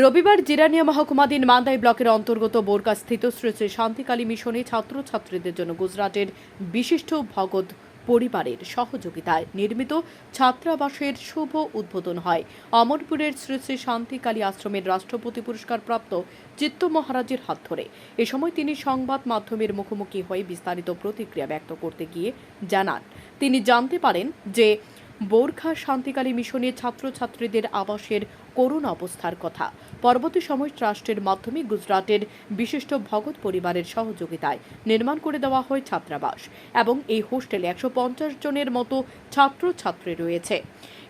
রবিবার জিরানিয়া মহকুমাধীন মান্দাই ব্লকের অন্তর্গত বোরকা স্থিত শ্রী শ্রী শান্তিকালী মিশনে ছাত্রছাত্রীদের জন্য গুজরাটের বিশিষ্ট ভগত পরিবারের সহযোগিতায় নির্মিত ছাত্রাবাসের শুভ উদ্বোধন হয়। অমরপুরের শ্রী শ্রী শান্তিকালী আশ্রমের রাষ্ট্রপতি পুরস্কার প্রাপ্ত চিত্ত মহারাজের হাত ধরে। এ সময় তিনি সংবাদ মাধ্যমের মুখোমুখি হয়ে বিস্তারিত প্রতিক্রিয়া ব্যক্ত করতে গিয়ে জানান। তিনি জানতে পারেন যে বোরখা শান্তিকালী মিশনের ছাত্রছাত্রীদের আবাসের করুণ অবস্থার কথা। পরবর্তী সময় ট্রাস্টের মাধ্যমে গুজরাটের বিশিষ্ট ভগত পরিবারের সহযোগিতায় নির্মাণ করে দেওয়া হয় ছাত্রাবাস এবং এই হোস্টেলে একশো পঞ্চাশ জনের মতো ছাত্রছাত্রী রয়েছে।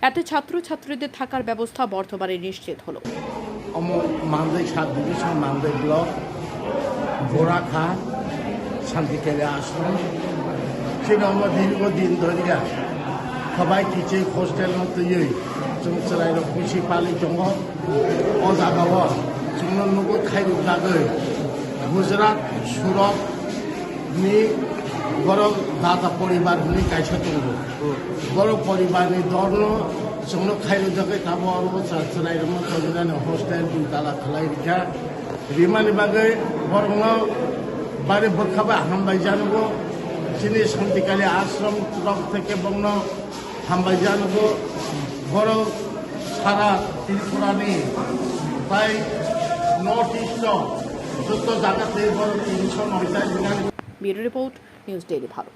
এতে ছাত্রছাত্রীদের থাকার ব্যবস্থা বর্তমানে নিশ্চিত হলো। শান্তিকেলে আশ্রম, সেটা আমরা দীর্ঘদিন সবাই છે হোস্টেল તૈયાર ચુંગ ચલાઈ લો ખુશી પાલી ચંગો ઓ જાગાવો ચુંગનો લોકો ખાઈ বড় দাদা পরিবার হলি কাছে তুলব বড় পরিবারের ধর্ম সঙ্গে খাইলে যাকে তাবো আর চালাই হোস্টেল দুই খালাই রেখা রিমানি বাগে বরং বারে বখাবে হামবাই জানব যিনি শান্তিকালী আশ্রম তরফ থেকে বন্য হামবাই জানব। বড় সারা ত্রিপুরা নেই। প্রায় নর্থ ইস্ট যত জায়গাতে বড় তিনশো জেলায় bureau report, news daily Bharat.